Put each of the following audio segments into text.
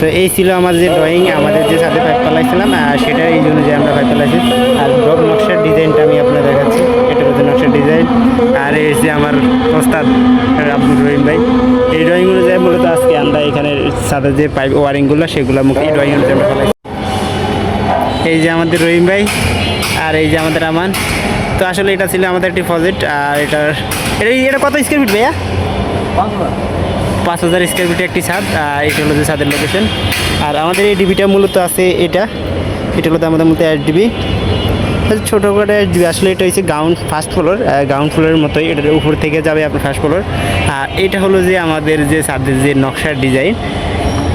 তো এই ছিল আমাদের যে ড্রয়িং আমাদের যে সাথে পাইপ পালাইছিলাম সেটা এই জন্য যে আমরা পাইপ পালাইছি। আর ড্রপ নকশার ডিজাইনটা আমি আপনার দেখাচ্ছি, এটা হচ্ছে নকশার ডিজাইন আর এই যে আমার ওস্তাদ আব্দুর রহিম ভাই, এই ড্রয়িং অনুযায়ী মূলত আজকে আমরা এখানে সাথে যে পাইপ ওয়ারিংগুলো সেগুলো এই ড্রয়িং অনুযায়ী আমরা এই যে আমাদের রহিম ভাই আর এই যে আমাদের আমান। তো আসলে এটা ছিল আমাদের একটি প্রজেক্ট আর এটার এটা এটা কত স্কোয়ার ফিট ভাইয়া? পাঁচ হাজার স্কোয়ার ফিটে একটি ছাদ আর এটা হলো যে ছাদের লোকেশন আর আমাদের এই ডিবিটা মূলত আছে এটা। এটা হলো আমাদের মধ্যে এক ডিবি ছোটো করে আসলে এটা হচ্ছে গ্রাউন্ড ফার্স্ট ফ্লোর গ্রাউন্ড ফ্লোরের মতোই। এটার উপর থেকে যাবে আপনার ফার্স্ট ফ্লোর আর এটা হলো যে আমাদের যে ছাদের যে নকশার ডিজাইন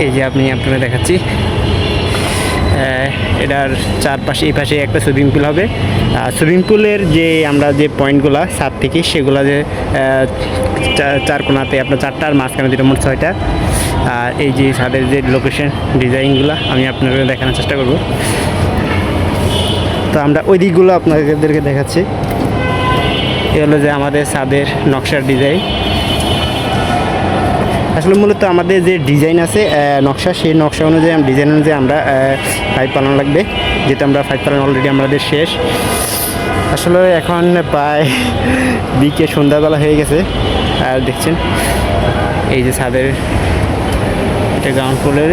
এই যে আপনি আপনারা দেখাচ্ছি। এটার চারপাশে, এই পাশে একটা সুইমিং পুল হবে। সুইমিং পুলের যে, আমরা যে পয়েন্টগুলো সাত থেকে, সেগুলো যে চার কোনাতে, আপনার চারটা আর মাঝখানে দুটো মোট ছয়টা আর এই যে ছাদের যে লোকেশন ডিজাইনগুলো আমি আপনাদের দেখানোর চেষ্টা করব। তো আমরা ওই দিকগুলো আপনাদেরকে দেখাচ্ছি। এ হলো যে আমাদের ছাদের নকশার ডিজাইন আসলে মূলত আমাদের যে ডিজাইন আছে নকশা, সেই নকশা অনুযায়ী ডিজাইন অনুযায়ী আমরা ফাইভ পালন লাগবে। যেহেতু আমরা ফাইভ পালন অলরেডি আমাদের শেষ। আসলে এখন প্রায় বিকে সন্ধ্যাবেলা হয়ে গেছে। আর দেখছেন? এই যে ছাদের এটা গ্রাউন্ড ফ্লোরের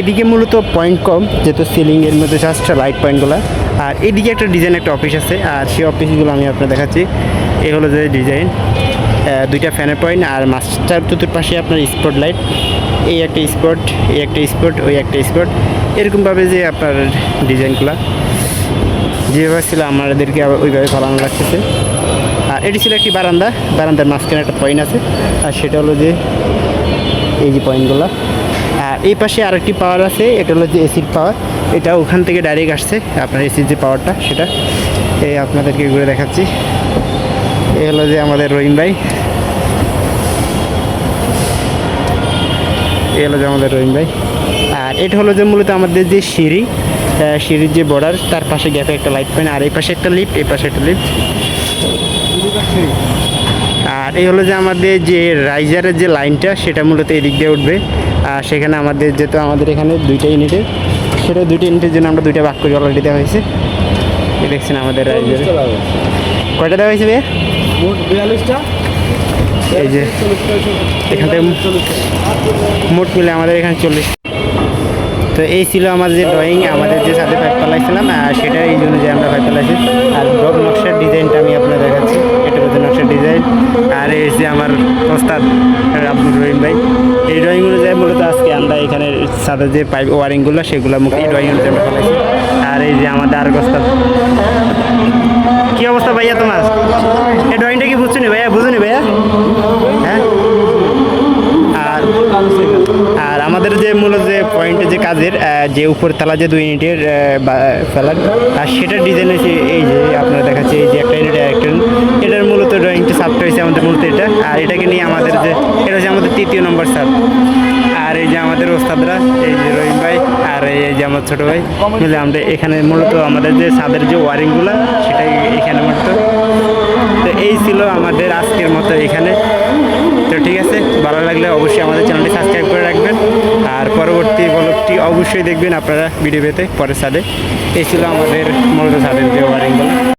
এদিকে মূলত পয়েন্ট কম, যেহেতু সিলিংয়ের মধ্যে জাস্ট লাইট পয়েন্টগুলো আর এদিকে একটা ডিজাইন একটা অফিস আছে, আর সেই অফিসগুলো আমি আপনার দেখাচ্ছি। এই হলো যে ডিজাইন দুইটা ফ্যানের পয়েন্ট আর মাস্টার চতুর্পাশে আপনার স্পট লাইট এই একটা স্পট এই একটা স্পট ওই একটা স্পট এরকমভাবে যে আপনার ডিজাইনগুলো যেভাবে ছিল আমাদেরকে ওইভাবে ফলানো লাগতেছে। এটি ছিল একটি বারান্দা। বারান্দার মাঝখানে একটা পয়েন্ট আছে। আর সেটা হলো যে, এই যে পয়েন্টগুলো আর এই পাশে আরেকটি পাওয়ার আছে, এটা হলো যে এসির পাওয়ার এটা ওখান থেকে ডাইরেক্ট আসছে, আপনার এসির যে পাওয়ারটা সেটা। এই আপনাদেরকে ঘুরে দেখাচ্ছি। এ হলো যে আমাদের রহিম ভাই। এ হলো যে আমাদের রহিম ভাই। আর এটা হলো যে মূলত আমাদের যে সিঁড়ি সিঁড়ির যে বর্ডার তার পাশে গ্যাপে একটা লাইট পেন আর এই পাশে একটা লিফট এই পাশে একটা লিফট আর এই হলো যে আমাদের যে রাইজারের যে লাইনটা সেটা মূলত এদিক দিয়ে উঠবে। আর সেখানে আমাদের যেহেতু আমাদের এখানে দুইটা ইউনিটের সেটা দুইটা ইউনিটের জন্য আমরা দুইটা ভাগ করে অলরেডি দেওয়া হয়েছে। এই দেখছেন আমাদের রাইজারে কয়টা দেওয়া হয়েছে ভাইয়া? এই যে এখান থেকে মোট মিলে আমাদের এখানে চল্লিশ। তো এই ছিল আমাদের যে ড্রয়িং আমাদের যে সাথে পাইপ পালাইছিলাম আর সেটা এই জন্য যে আমরা পাইপ পালাইছি। আর ড্রপ নকশার ডিজাইনটা আমি আপনার দেখাচ্ছি। আর এই যে আমার ওস্তাদ আব্দুল রহিম ভাই, এই ড্রয়িং অনুযায়ী মূলত আজকে আমরা এখানে সাদা যে পাইপ ওয়ারিংগুলো সেগুলো মুখ এই ড্রয়িং আমরা ফেলাইছি আর এই যে আমাদের আর ওস্তাদ। কি অবস্থা ভাইয়া তোমার? এই ড্রয়িংটা কি বুঝছ নি ভাইয়া? বুঝো নি ভাইয়া? হ্যাঁ? আর আর আমাদের যে মূলত যে পয়েন্টে যে কাজের যে উপর তলা যে দুই ইউনিটের ফেলার, আর সেটার ডিজাইন হয়েছে এই যে আপনারা দেখাচ্ছে এই যে একটা ইউনিট এটাকে নিয়ে আমাদের যে, এটা হচ্ছে আমাদের তৃতীয় নম্বর সাব আর এই যে আমাদের ওস্তাদরা, এই যে রহিম ভাই আর এই যে আমার ছোটো ভাই, মিলে আমরা এখানে মূলত আমাদের যে ছাদের যে ওয়ারিংগুলো, সেটাই এখানে মূলত। তো এই ছিল আমাদের আজকের মতো এখানে। তো ঠিক আছে, ভালো লাগলে অবশ্যই আমাদের চ্যানেলটি সাবস্ক্রাইব করে রাখবেন। আর পরবর্তী ব্লগটি অবশ্যই দেখবেন আপনারা ভিডিও পেতে পরের সাথে এই ছিল আমাদের মূলত সাদের যে ওয়ারিংগুলো।